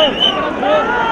Vamos!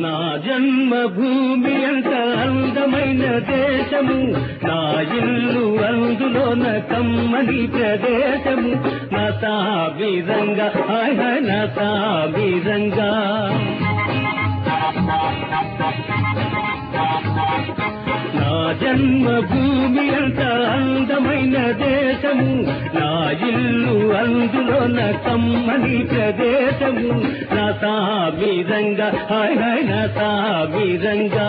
నా జన్మభూమి అంత అందమైన దేశము. నా ఇల్లు అందులో అందులోన కమ్మని ప్రదేశము. నా సాబిరంగా హాయ్ హాయ్ నా సాబిరంగా. నా జన్మభూమి అంత అందమైన దేశము నా ఇల్లు అందులోన కమ్మని ప్రదేశము. నా సాబిరంగా హాయ్ హాయ్ నా సాబిరంగా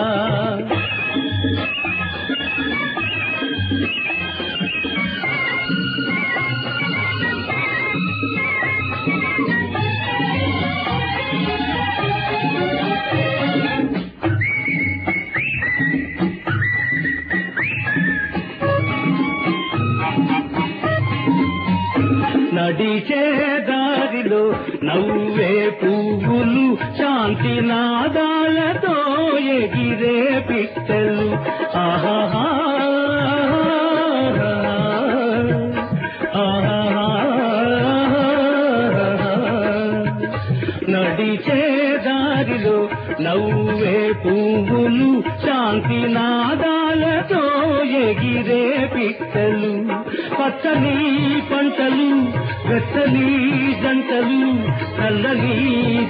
నడిచే దారిలో నవ్వే పువ్వులు శాంతి నాదాలతో ఎగిరే పిట్టలు. ఆహా నడిచే దారిలో నవ్వే పువ్వులు శాంతి నాదాలతో ఎగిరే పిట్టలు పచ్చని పంటలు వెచ్చని జంటలు చల్లని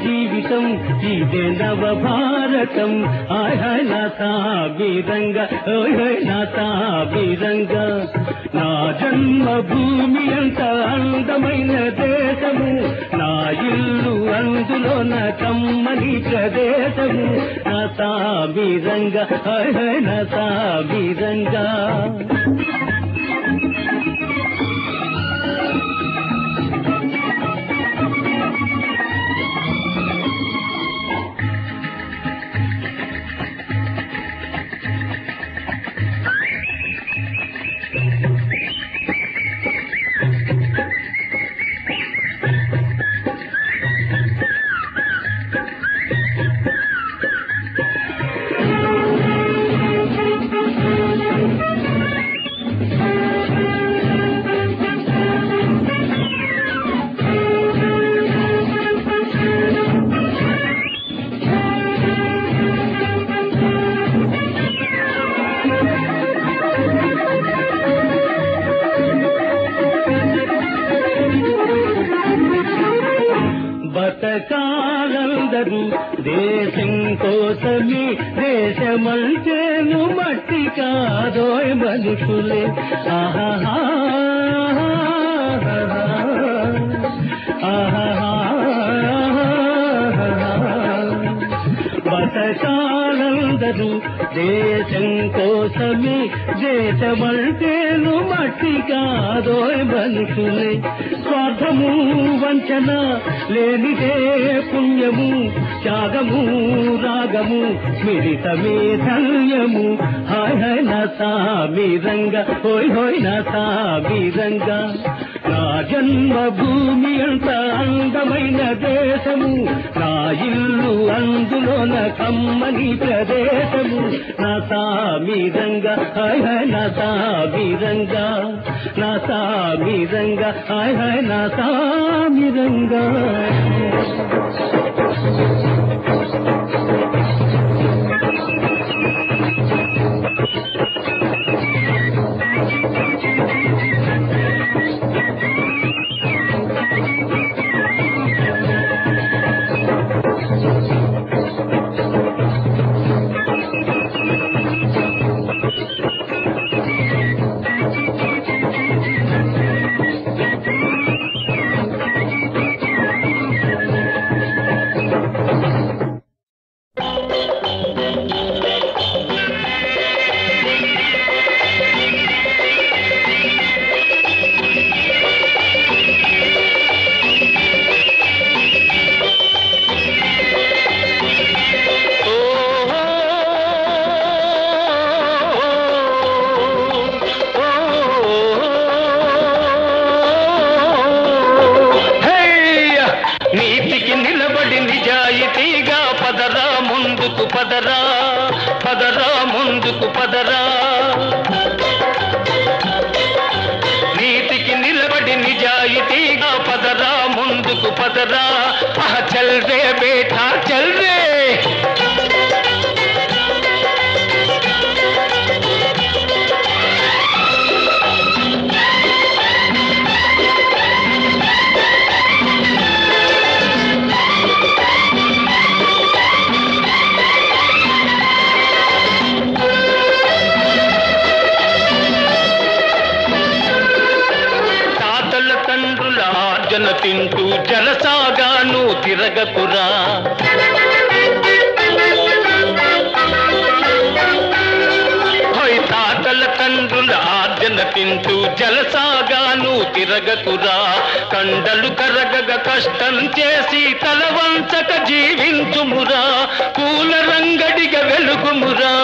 జీవితం ఇదే నవ భారతం హాయ్ హాయ్ నా సాబిరంగా ఓయ్ హాయ్ నా జన్మ భూమి అంత అందమైన దేశము నా ఇల్లు అందులో నా కమ్మని ప్రదేశము. నా సాబిరంగా హాయ్ హాయ్ నా సాబిరంగా దేశం కోసమే దేశమంటేను మట్టి కాదోయ్ మనుషులే ఆహా బతకాలందరూ దేశం కోసమే దేశమంటేను మట్టి కాదోయ్ మనుషులే స్వార్థము వంచన లేనిదే పుణ్యము త్యాగము రాగము మిళితమే ధన్యము. హాయ్ హాయ్ నా సామిరంగా హోయ్ హోయ్ నా సామిరంగా నా జన్మభూమి అంత అందమైన దేశము నా ఇల్లు అందులోన కమ్మని ప్రదేశము. నా సామిరంగా హాయ్ హాయ్ నా సామిరంగా నా సామిరంగా హాయ్ హాయ్ నా సామిరంగా. ముందుకు పదరా. నీతికి నిలబడి నిజాయితీగా పదరా ముందుకు పదరా. ఆహ చల్ రే బేటా చల్ రే. ఆర్జన జలసాగాను తిరగకురా కండలు కరగగ కష్టం చేసి తలవంచక జీవించుమురా. పూల రంగడిగ వెలుగుమురా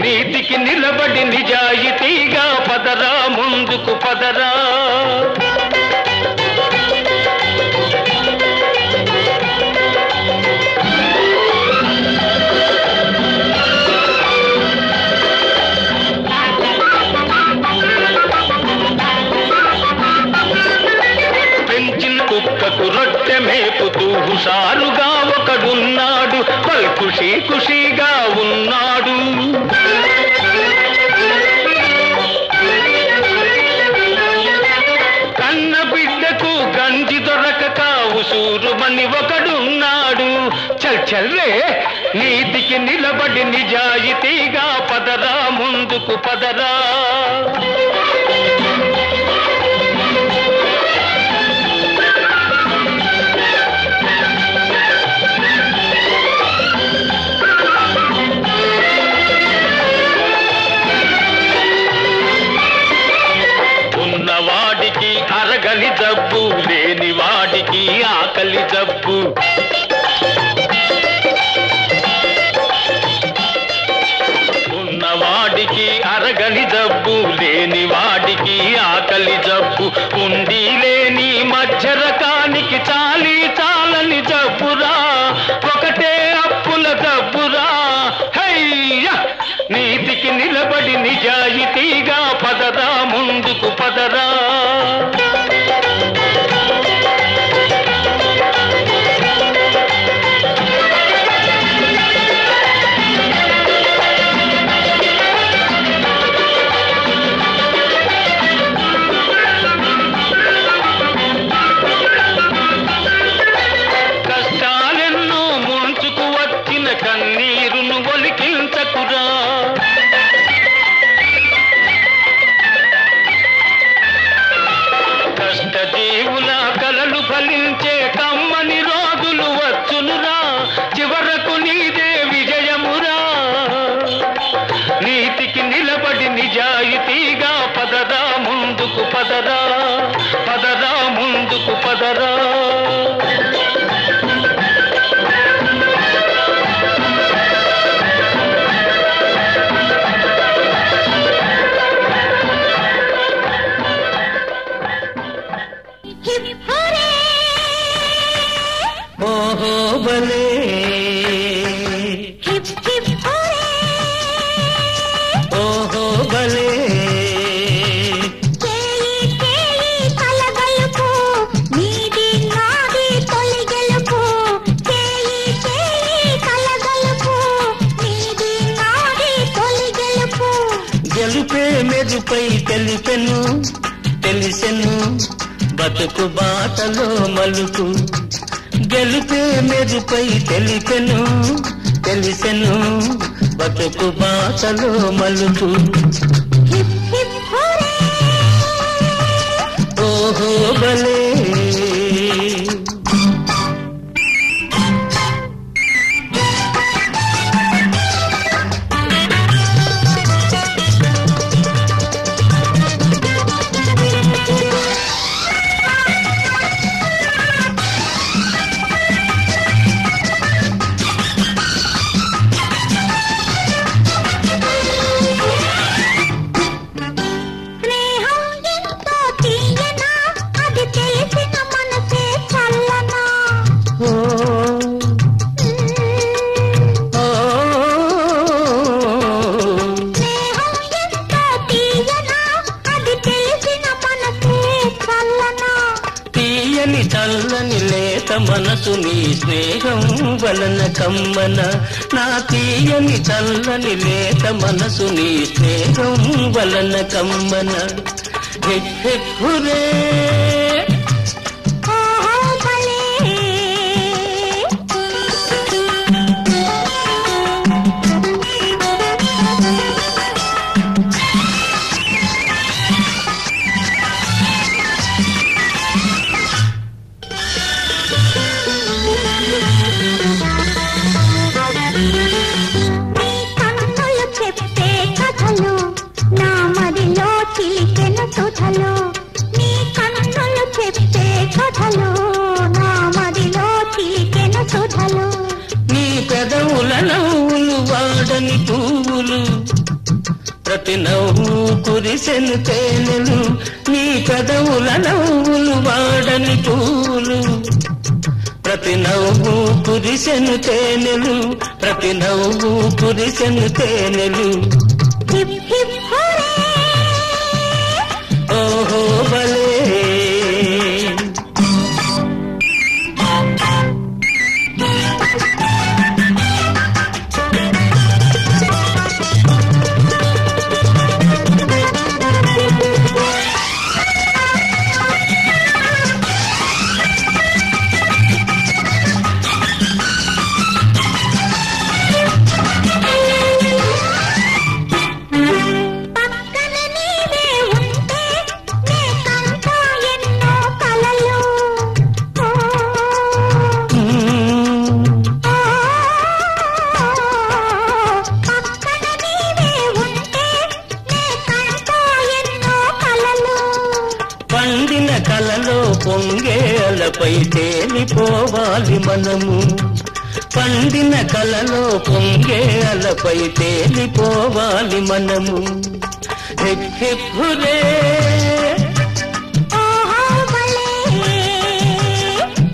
నీతికి నిలబడి నిజాయితీగా పదరా ముందుకు పదరా. ఉసూరుమని ఒకడున్నాడు. చల్ చల్లే నీతికి నిలబడి నిజాయితీగా పదరా ముందుకు పదరా. అరగని జబ్బు లేని వాడికి ఆకలి జబ్బు. ఉన్నవాడికి అరగని జబ్బు లేని వాడికి ఆకలి జబ్బు. ఉండి లేని మధ్య రకానికి చాలి చాలని జబ్బురా. ఒకటే అప్పుల జబ్బురా. హయ్యా! నీతికి నిలబడి నిజాయితీగా పదరా ముందుకు పదరా. పదరా పదరా ముందుకు పదరా. గెలుపే మెరుపై తెలిపెను తెలిసెను. బతుకు బాటలో మలుపు. గెలుపే మెరుపై తెలిపెను తెలిసెను. బతుకు బాటలో మలుపు. ఓహో బలే కమ్మన నా తీయని చల్లని లేత మనసు నీ స్నేహం వలన కమ్మన. హెట్ హెట్ హురే. ప్రతి నవ్వు కురిసెను తేనెలు నీ కదవుల నవ్వులు వాడని పూలు. ప్రతి నవ్వు కురిసెను తేనెలు ప్రతి నవ్వు కురిసెను తేనెలు. కలలో పొంగే అలపై తేలిపోవాలి మనము. హిప్ హిప్ హురే ఓహో భలే.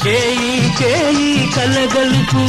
చేయి చేయి కలగలుపు.